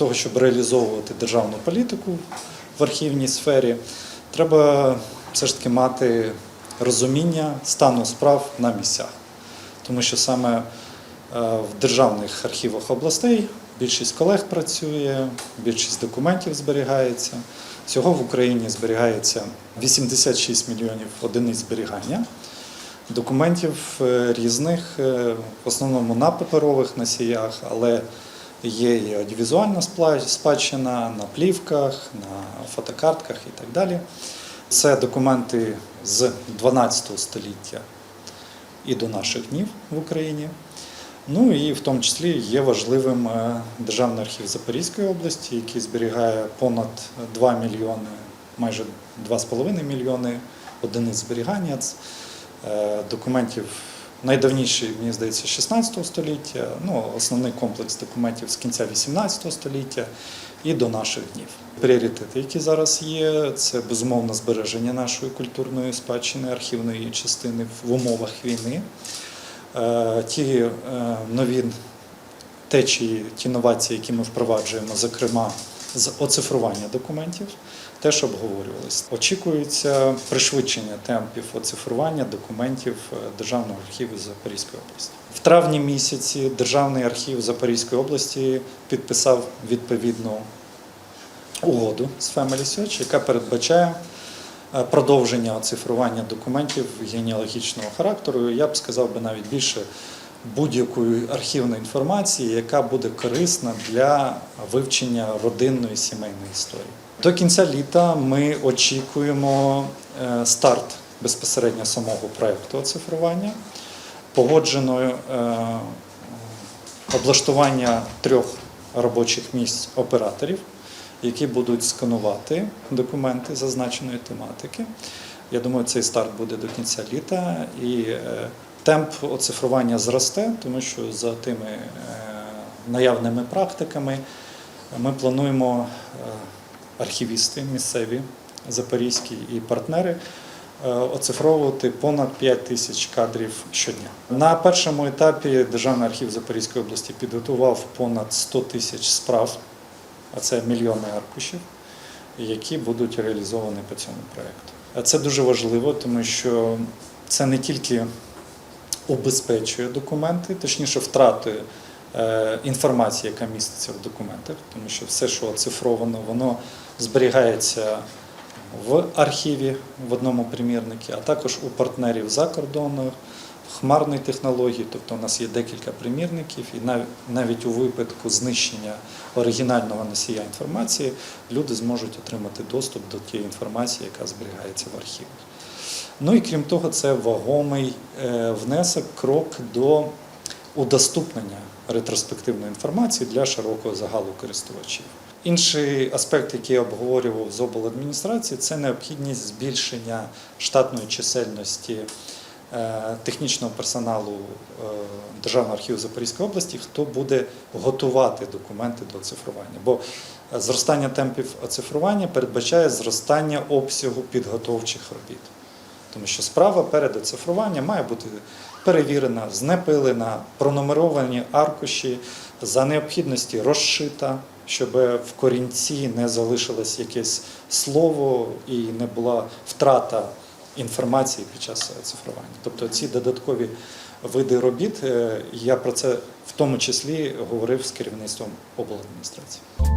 того, щоб реалізовувати державну політику в архівній сфері, треба все ж таки мати розуміння стану справ на місцях. Тому що саме е, в державних архівах областей більшість колег працює, більшість документів зберігається. Всього в Україні зберігається 86 мільйонів одиниць зберігання документів е, різних, е, в основному на паперових носіях, але є і аудіовізуальна спадщина на плівках, на фотокартках і так далі. Це документи з 12 століття і до наших днів в Україні. Ну і в тому числі є важливим е, Державний архів Запорізької області, який зберігає понад 2 мільйони, майже 2,5 мільйони одиниць зберігання е, документів. Найдавніший, мені здається, 16 століття, ну, основний комплекс документів з кінця 18 століття і до наших днів. Пріоритети, які зараз є, це безумовно збереження нашої культурної спадщини, архівної частини в умовах війни. Е, Ті е, нові течії, ті новації, які ми впроваджуємо, зокрема з оцифрування документів, теж обговорювалися. Очікується пришвидшення темпів оцифрування документів е, Державного архіву Запорізької області. В травні місяці Державний архів Запорізької області підписав відповідну угоду з Family Search, яка передбачає е, продовження оцифрування документів генеалогічного характеру. Я б сказав би навіть більше будь-якої архівної інформації, яка буде корисна для вивчення родинної сімейної історії. До кінця літа ми очікуємо е, старт безпосередньо самого проекту оцифрування, погоджено е, облаштування трьох робочих місць операторів, які будуть сканувати документи зазначеної тематики. Я думаю, цей старт буде до кінця літа, і е, темп оцифрування зросте, тому що за тими е, наявними практиками ми плануємо е, архівісти місцеві запорізькі і партнери е, оцифровувати понад 5 тисяч кадрів щодня. На першому етапі Державний архів Запорізької області підготував понад 100 тисяч справ, а це мільйони аркушів, які будуть реалізовані по цьому проєкту. Це дуже важливо, тому що це не тільки убезпечує документи, точніше втрати е, інформації, яка міститься в документах, тому що все, що оцифровано, воно зберігається в архіві в одному примірнику, а також у партнерів за кордоном, хмарної технології, тобто у нас є декілька примірників, і навіть у випадку знищення оригінального носія інформації люди зможуть отримати доступ до тієї інформації, яка зберігається в архівах. Ну і крім того, це вагомий е, внесок, крок до удоступнення ретроспективної інформації для широкого загалу користувачів. Інший аспект, який я обговорював з обладміністрації, це необхідність збільшення штатної чисельності е, технічного персоналу е, Державного архіву Запорізької області, хто буде готувати документи до оцифрування. Бо зростання темпів оцифрування передбачає зростання обсягу підготовчих робіт. Тому що справа перед оцифруванням має бути перевірена, знепилена, пронумеровані аркуші, за необхідності розшита, щоб в корінці не залишилось якесь слово і не була втрата інформації під час оцифрування. Тобто ці додаткові види робіт, е, я про це в тому числі говорив з керівництвом обладміністрації.